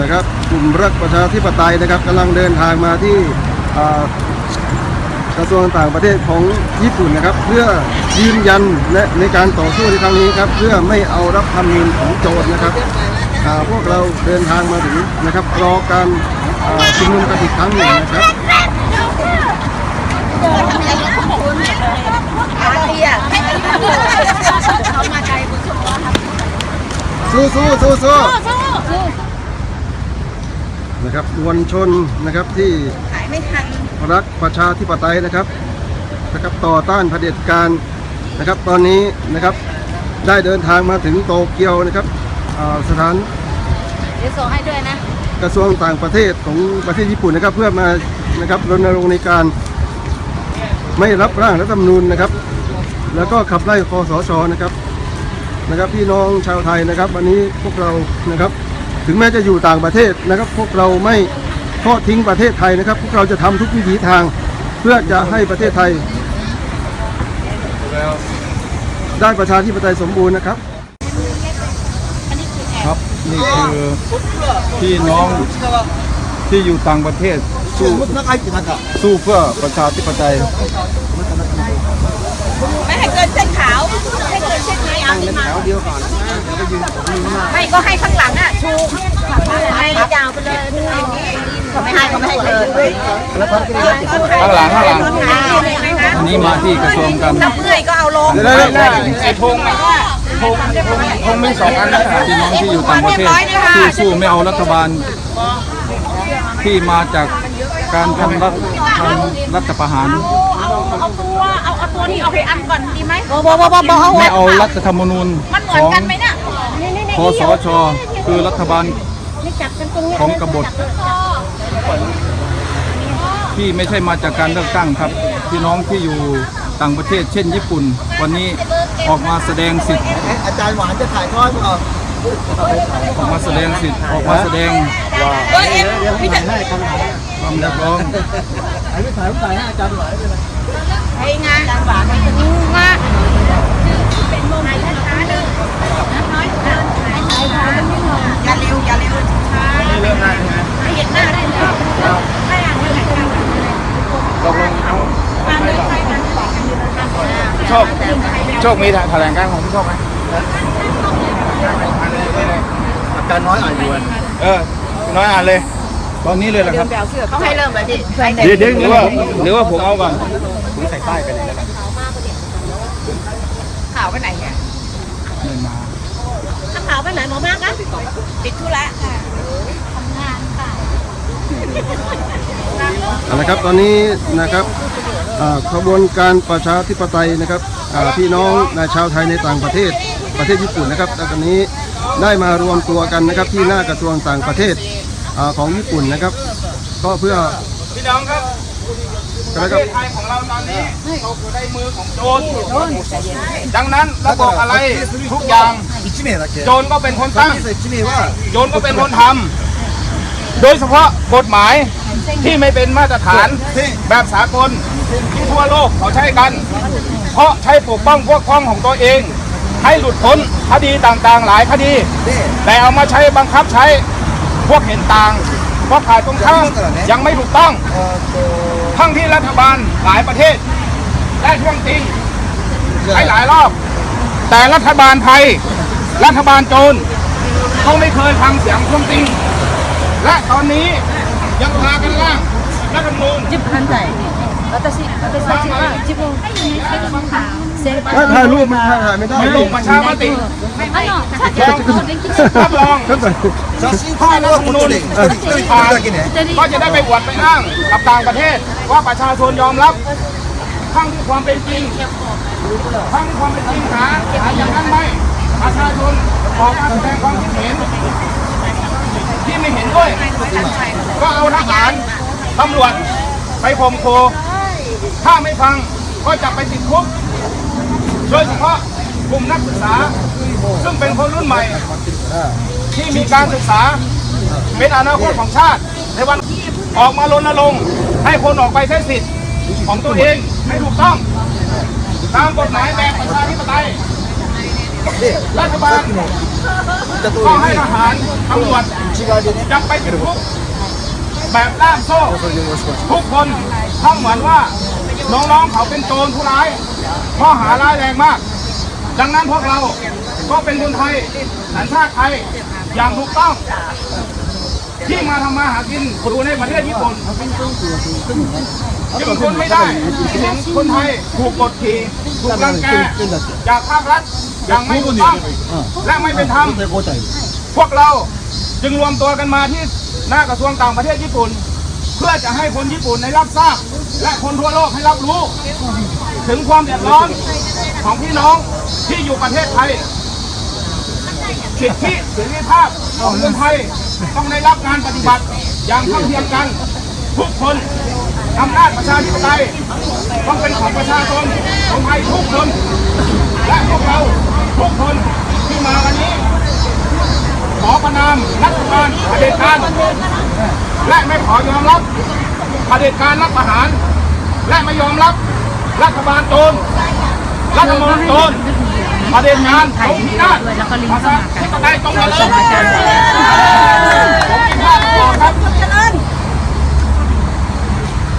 นะครับกลุ่มรักประชาธิปไตยนะครับกำลังเดินทางมาที่กระทรวงต่างประเทศของญี่ปุ่นนะครับ เพื่อยืนยันและในการต่อสู้ในครั้งนี้ครับ เพื่อไม่เอารับคำนินของโจรนะครับพวกเราเดินทางมาถึงนะครับรอการชุมนุมกันอีกครั้งหนึ่งนะครับสู้สู้สู้สู้ นะครับมวลชนนะครับที่ขายไม่ทันรักประชาธิปไตยนะครับนะครับต่อต้านเผด็จการนะครับตอนนี้นะครับได้เดินทางมาถึงโตเกียวนะครับอ่าสถานเดี๋ยวส่งให้ด้วยนะกระทรวงต่างประเทศของประเทศญี่ปุ่นนะครับเพื่อมานะครับรณรงค์ในการไม่รับร่างรัฐธรรมนูญนะครับ แล้วก็ขับไล่คอสชนะครับนะครับ พี่น้องชาวไทยนะครับ วันนี้พวกเรานะครับ ถึงแม้จะอยู่ต่างประเทศนะครับ พวกเราไม่ทอดทิ้งประเทศไทยนะครับ พวกเราจะทำทุกวิถีทางเพื่อจะให้ประเทศไทย ได้ประชาธิปไตยสมบูรณ์นะครับครับนี่คือพี่น้องที่อยู่ต่างประเทศสู้สู้เพื่อประชาธิปไตย ไม่ให้เกินเส้นขาวให้เกินเส้นนี้เอาขึ้นมาไม่ก็ให้ข้างหลังอะชูให้ยาวไปเลยเขาไม่ให้เขาไม่ให้เกินข้างหลังข้างหลังอันนี้มาที่กระทรวงกันถ้าเมื่อยก็เอาลงไอ้ธงอะธงธงมีสองอันนะพี่น้องที่อยู่ต่างประเทศที่สู้ไม่เอารัฐบาลที่มาจากการทำรัฐทำรัฐประหาร เอาเอาตัวเอาเอาตัวนี้เอาไปอันก่อนดีไหมบ่บ่บ่บ่เอาไม่เอารัฐธรรมนูญมันเหขมือนองกันไหมเนี่ยคสชคือรัฐบาลของกบฏที่ไม่ใช่มาจากการเลือกตั้งครับ พี่น้องที่อยู่ต่างประเทศเช่นญี่ปุ่น วันนี้ออกมาแสดงสิทธิ์อาจารย์หวานจะถ่ายทอดเปล่าออกมาแสดงสิทธิ์ออกมาแสดงเออเอ็มพี่จะความเรียกร้องถ่ายไม่ถ่ายไม่ถ่ายให้อาจารย์หวานเลย นะให้งานหวานมันจะงูมากเป็นโมงช้าๆเดินน้อยเดินอย่าเร็วอย่าเร็วช้าให้เห็นหน้าได้เลยให้อ่านเลยโชคโชคมีแถลงการของพี่โชคไหมอาจารย์น้อยอ่านอยู่อะเออ น้อยอ่านเลย ตอนนี้เลยเหรอครับต้องให้เริ่มเลยพี่เดี๋ยวเดี๋ยวหรือว่าหรือว่าผมเอาก่อน ข่าวไปไหนเนี่ยไม่มาถ้าข่าวไปไหนหมอมากนะติดธุระค่ะทำงานค่ะเอาละครับตอนนี้นะครับอ่าขบวนการประชาธิปไตยนะครับอ่าพี่น้องในชาวไทยในต่างประเทศประเทศญี่ปุ่นนะครับและตอนนี้ได้มารวมตัวกันนะครับที่หน้ากระทรวงต่างประเทศอ่าของญี่ปุ่นนะครับ ก็เพื่อพี่น้องครับนะ ประเทศไทยของเราตอนนี้ตกอยู่ในมือของโจรดังนั้นระบบอะไรทุกอย่างโจรก็เป็นคนตั้งโจรก็เป็นคนทำโดยเฉพาะกฎหมายที่ไม่เป็นมาตรฐานแบบสากลที่ทั่วโลกเขาใช้กัน เพราะใช้ปกป้องพวกพ้องของตัวเอง ให้หลุดพ้นคดีต่างๆหลายคดี แต่เอามาใช้บังคับใช้พวกเห็นต่าง เพราะขายตรงข้ามยังไม่ถูกต้องทั้งที่รัฐบาลหลายประเทศ ได้ช่วงจริงใช้หลายรอบ แต่รัฐบาลไทย รัฐบาลโจรเขาไม่เคยทำเสียงช่วงจริง และตอนนี้ยังพากันล่างรัฐธรมนูญจิบพันใจ 私私たちは自分 ถ้าถ่ายรูปมันถ่ายไม่ได้ ไม่ลงประชามติ あの社長の電気 รับรอง 写真撮るのはこっちで1人1人だけね ก็จะได้ไปอวดไปอ้างกับต่างประเทศ ว่าประชาชนยอมรับทั้งที่ความเป็นจริงทั้งที่ความเป็นจริงหาหาอย่างนั้นไหมประชาชนออกมาแสดงความคิดเห็น ที่ไม่เห็นด้วย ก็เอาทหารตำรวจไปข่มขู่ ถ้าไม่ฟังก็จะไปติดคุก โดยเฉพาะกลุ่มนักศึกษา ซึ่งเป็นคนรุ่นใหม่ ที่มีการศึกษาเป็นอนาคตของชาติ ในวันออกมารณรงค์ให้คนออกไปใช้สิทธิ์ของตัวเองให้ถูกต้อง ตามกฎหมายแบบประชาธิปไตยรัฐบาลก็ให้ทหารตำรวจจะไปติดคุกแบบล่ามโซ่ ทุกคนท่องเหมือนว่า น้องๆเขาเป็นโจรผู้ร้ายข้อหาร้ายแรงมาก ดังนั้นพวกเราก็เป็นคนไทยสัญชาติไทยอย่างถูกต้อง ที่มาทำมาหากินอยู่ในประเทศญี่ปุ่นยังทนไม่ได้เห็นคนไทยถูกกดขี่ถูกรังแกจากภาครัฐอย่างไม่ถูกต้องและไม่เป็นธรรมพวกเราจึงรวมตัวกันมาที่หน้ากระทรวงต่างประเทศญี่ปุ่น เพื่อจะให้คนญี่ปุ่นได้รับทราบ และคนทั่วโลกให้รับรู้ ถึงความเดือดร้อนของพี่น้องที่อยู่ประเทศไทยสิทธิเสรีภาพของคนไทยต้องได้รับการปฏิบัติอย่างเท่าเทียมกัน ทุกคนอำนาจประชาธิปไตยต้องเป็นของประชาชนคนไทยทุกคน และพวกเราทุกคนที่มาวันนี้ ขอประนามรัฐบาลเผด็จการ และไม่ขอยอมรับเผด็จการรัฐประหาร และไม่ยอมรับรัฐบาลโจรรัฐบาลโจรเผด็จการตรงที่นาศภาษาธิปไตยตรงกันเลยผมมีภาพต่อครับ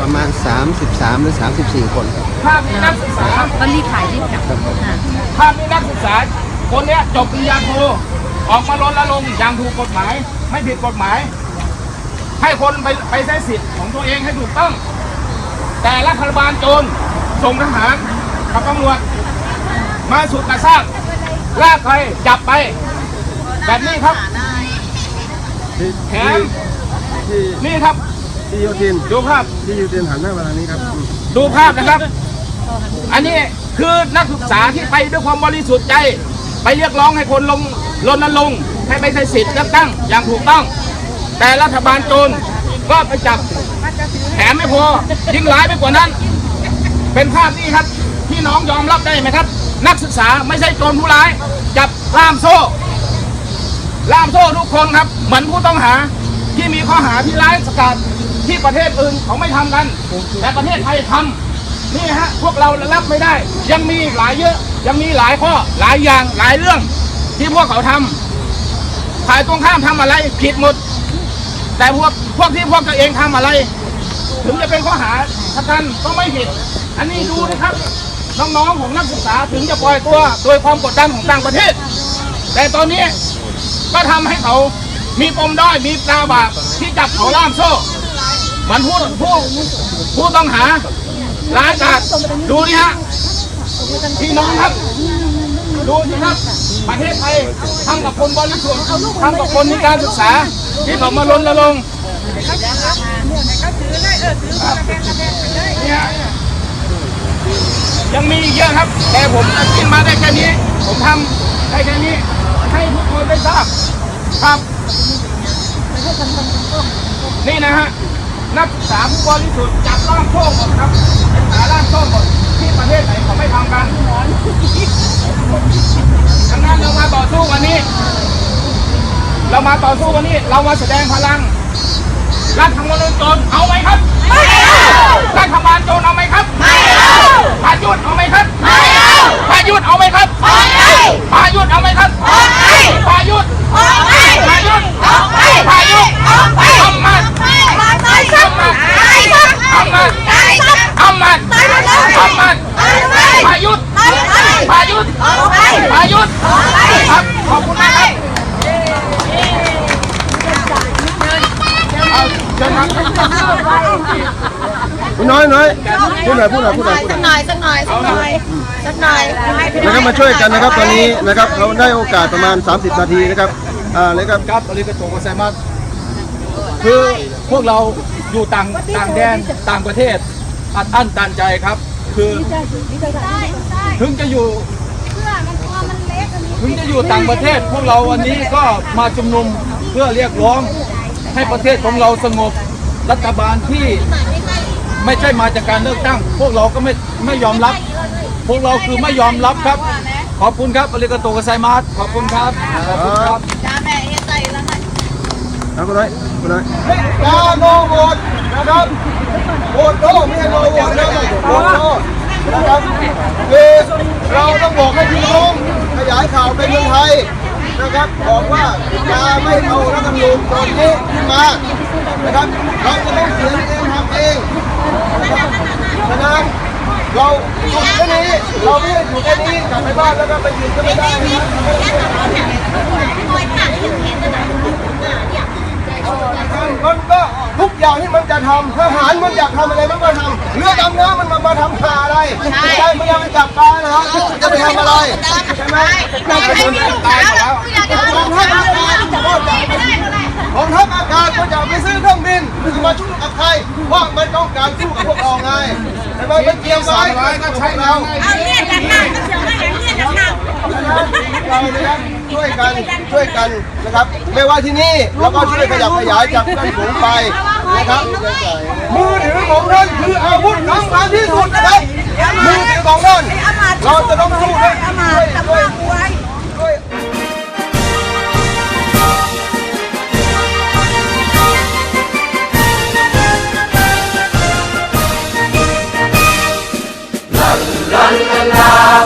ประมาณ 33 หรือ 34 คนครับภาพนี้นักศึกษาก็รีบถ่ายรีบกลับอ่าภาพนี้นักศึกษา คนเนี้ยจบปริญญาโทออกมารณรงค์อย่างถูกกฎหมาย ไม่ผิดกฎหมาย ให้คนไปไปใช้สิทธิ์ของตัวเองให้ถูกต้อง แต่รัฐบาลโจรส่งทหารกับตำรวจมาสุดกระซากลากไปจับไป แบบนี้ครับที่แถมที่นี่ครับที่โยทินดูภาพที่โยทินหันหน้ามาทางนี้ครับอืมดูภาพนะครับ อันนี้คือนักศึกษาที่ไปด้วยความบริสุทธิ์ใจ ไปเรียกร้องให้คนลงรณรงค์ให้ไปใช้สิทธิ์เลือกตั้งอย่างถูกต้อง แต่รัฐบาลโจรก็ไปจับแถมไม่พอยิ่งร้ายไปกว่านั้น เป็นภาพนี้ครับพี่น้องยอมรับได้ไหมครับ นักศึกษาไม่ใช่โจรผู้ร้าย จับล่ามโซ่ล่ามโซ่ทุกคนครับ เหมือนผู้ต้องหาที่มีข้อหาที่ร้ายสกัดที่ประเทศอื่นเขาไม่ทำกัน แต่ประเทศไทยทำนี่ฮะพวกเรารับไม่ได้ ยังมีหลายเยอะ ยังมีหลายข้อหลายอย่างหลายเรื่องที่พวกเขาทำฝ่ายตรงข้ามทำอะไรผิดหมด แต่พวกพวกที่พวกตัวเองทำอะไร ถึงจะเป็นข้อหาทางการก็ไม่ผิด อันนี้ดูนะครับ น้องๆของนักศึกษาถึงจะปล่อยตัวโดยความกดดันของต่างประเทศ แต่ตอนนี้ก็ทำให้เขามีปมด้อยมีตาบาปที่จับเขาล่ามโซ่มือนผู้ผู้ผู้ต้องหาร้ายกาจดูนี่ฮะพี่น้องครับ ดูสิครับ ประเทศไทยทำกับคนบริสุทธิ์ทำกับคนมีการศึกษา ที่เขามารณรงค์เนี่ยยังมีอีกเยอะครับแต่ผมกินมาได้แค่นี้ ผมทำได้แค่นี้ ให้ทุกคนได้ทราบครับนี่นะฮะนักศึกษาผู้บริสุทธิ์จับล่ามโซ่หมดครับเป็นสาล่ามโซ่หมดที่ประเทศไหนเขาไม่ทำกันดังนั้นเรามาต่อสู้วันนี้ เรามาต่อสู้วันนี้ เรามาแสดงพลังรัฐธรรมนูญโจรเอาไหมครับ ไม่เอารัฐบาลโจรเอาไหมครับ ไม่เอาพายุทธเอาไหมครับ ไม่เอาพายุทธเอาไหมครับไม่เอาพายุทธเอาไหมครับไม่เอาพายุทธพายุทธพายุทธทำมันทำมันทำมันทำมันทำมันพายุทธพายุทธพายุทธครับขอบคุณมากครับเอาเชิญครับ คุณน้อยน้อยพูดหน่อยพูดหน่อยพูดหน่อยพูดหสักน่อยหน่อยสักหน่อยสักหน่อยสักหน่อยนะครับมาช่วยกันนะครับตอนนี้นะครับเราได้โอกาสประมาณ 30 นาทีนะครับอ่าเลยครับครับอาริกาโตโกไซมัสคือพวกเราอยู่ต่างต่างแดนต่างประเทศอัดอั้นตันใจครับ คือถึงจะอยู่ถึงจะอยู่ต่างประเทศ พวกเราวันนี้ก็มาชุมนุมเพื่อเรียกร้อง ให้ประเทศของเราสงบ รัฐบาลที่ไม่ใช่มาจากการเลือกตั้ง พวกเราก็ไม่ไม่ยอมรับ พวกเราคือไม่ยอมรับครับ ขอบคุณครับอริกาโตกไซมัสขอบคุณครับขอบคุณครับจ้าแม่เฮ็ดใจแล้วนเอาคุณน้อยคุณน้อยยาโนโหวตนะครับโหวตโนไม่ใช่โนโหวตนะครับโหวตโนนะครับคือเราต้องบอกให้พี่น้องให้ยายข่าวไปเมืองไทย นะครับบอกว่าจะไม่เอารัฐธรรมนูญตอนนี้ขึ้นมานะครับเราจะต้องเสียนเองทำเองนะครับฉะนั้นเราอยู่แค่นี้เราไม่ได้อยู่แค่นี้กลับไปบ้านแล้วก็ไปยืนก็ไม่ได้นะครับมันก็ทุกอย่าง ที่มันจะทำทหารมันอยากทำอะไรมันก็ทำเรือดำน้ำมันมามาทำหาอะไรไม่ใช่ไม่ได้ไปจับปลานะฮะจะไปทำอะไรใช่ไหมไม่ไม่มีลูกสาวอยากจะเอาลูกสาวไม่ได้เลยกองทัพอากาศก็จะไปซื้อเครื่องบินจะมาสู้กับใครเพราะมันต้องการสู้กับพวกเราไงใช่ไหมมันเกี่ยวไว้กับพวกเราเอาเนี่ยจากหน้าก็เสียว่าอย่างเนี่ยจากหน้าเรานะครับช่วยกันช่วยกันนะครับ ไม่ว่าที่นี่แล้วก็ช่วยขยับขยายจากเพื่อนฝูงไป นะครับ มือถือของท่านคืออาวุธสำคัญที่สุดนะครับมือถือของท่านเราจะต้องสู้ด้วยด้วยด้วยด้วย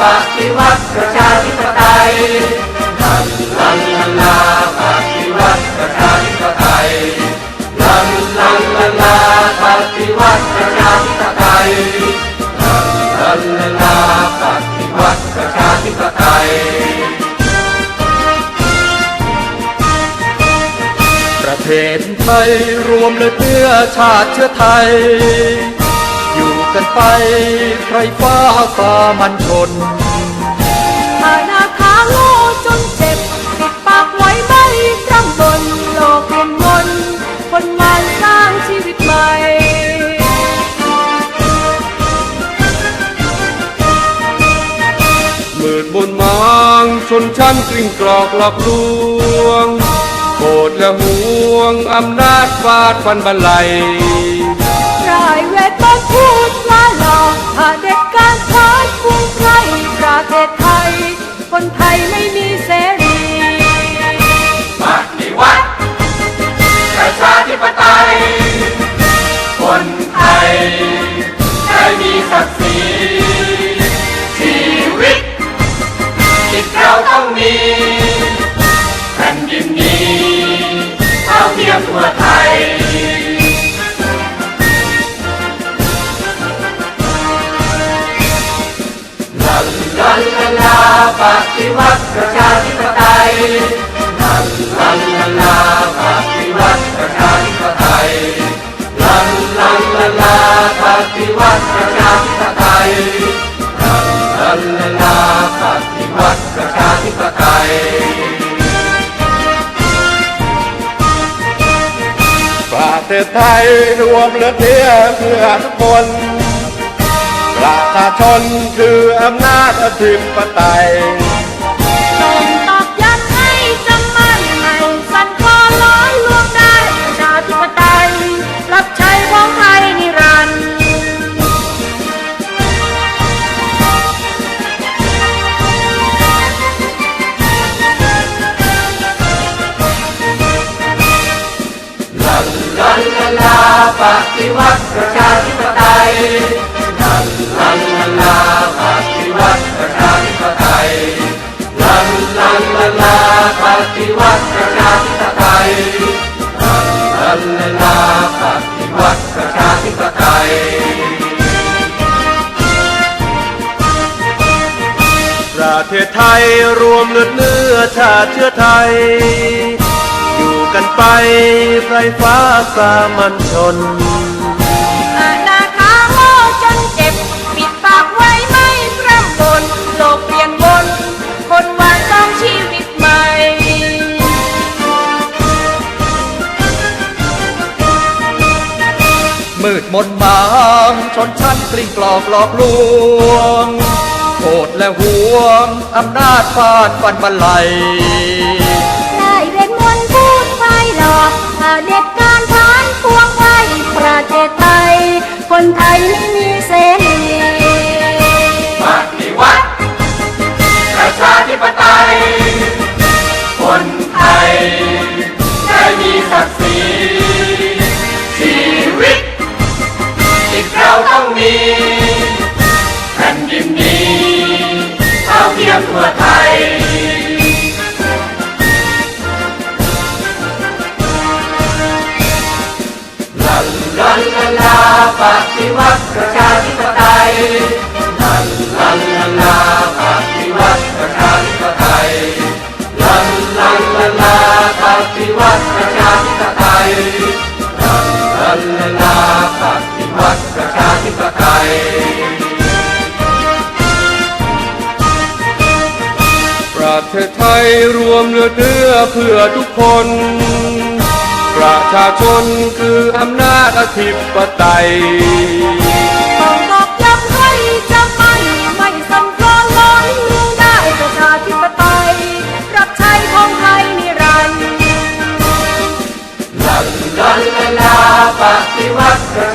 ประ ไทยรวมเลือดเนื้อชาติเชื้อไทย อยู่กันไปใครฟ้าสามัญชนถ้าหน้าขาโง่จนเจ็บปิดปากไว้ไม่กำบนโลกเปลี่ยนมนคนมาสร้างชีวิตใหม่มืดบนมางชนชั้นกลิ้งกรอกหลอกลวงโกรธและห่ วงอำนาจฟาดฟันบันไลรายเวทมนต์พูดว่าหลอกถ้าเด็กการทานฟุ้งไพรประเทศไทย คนไทยไม่มีเสรีปฏิวัติประชาธิปไตย วัติประชาธิปไตยลันลันลาปฏิวัติประชาธิปไตยประเทศไทยรวมเลือดเนื้อเพื่อทุกคนประชาชนคืออำนาจอธิปไตย ปฏิวัติประชาธิปไตยลันลันลาลาปฏิวัติประชาธิปไตยลันลันลาลาปฏิวัติประชาธิปไตยลันลันลาลาปฏิวัติประชาธิปไตยประเทศไทยรวมเลือดเนื้อชาติเชื้อไทยอยู่ กันไปไฟฟ้าสามัญชนอาณาคาโง่จนเจ็บ ปิดปากไว้ไม่พร่ำบนโลกเปลี่ยนวนคนวานต้องชีวิตใหม่ มืดมนมางชนชั้นกลิ้งกลอกหลอกลวงโกรธและห่วง อำนาจฟาดฟันบันไล เด็กการทานพวงไว้ประเทศไทย คนไทยไม่มีเสรีปฏิวัติประชาธิปไตย ประเทศไทยรวมเลือดเนื้อเพื่อทุกคน ประชาชนคืออำนาจอธิปไตยต้องตอกย้ำให้จำมันไม่สั่นคลอนล้อนเรื่องได้ประชาธิปไตย รับใช้ของไทยนิรันดร์ลันลันลาลาปฏิวัติ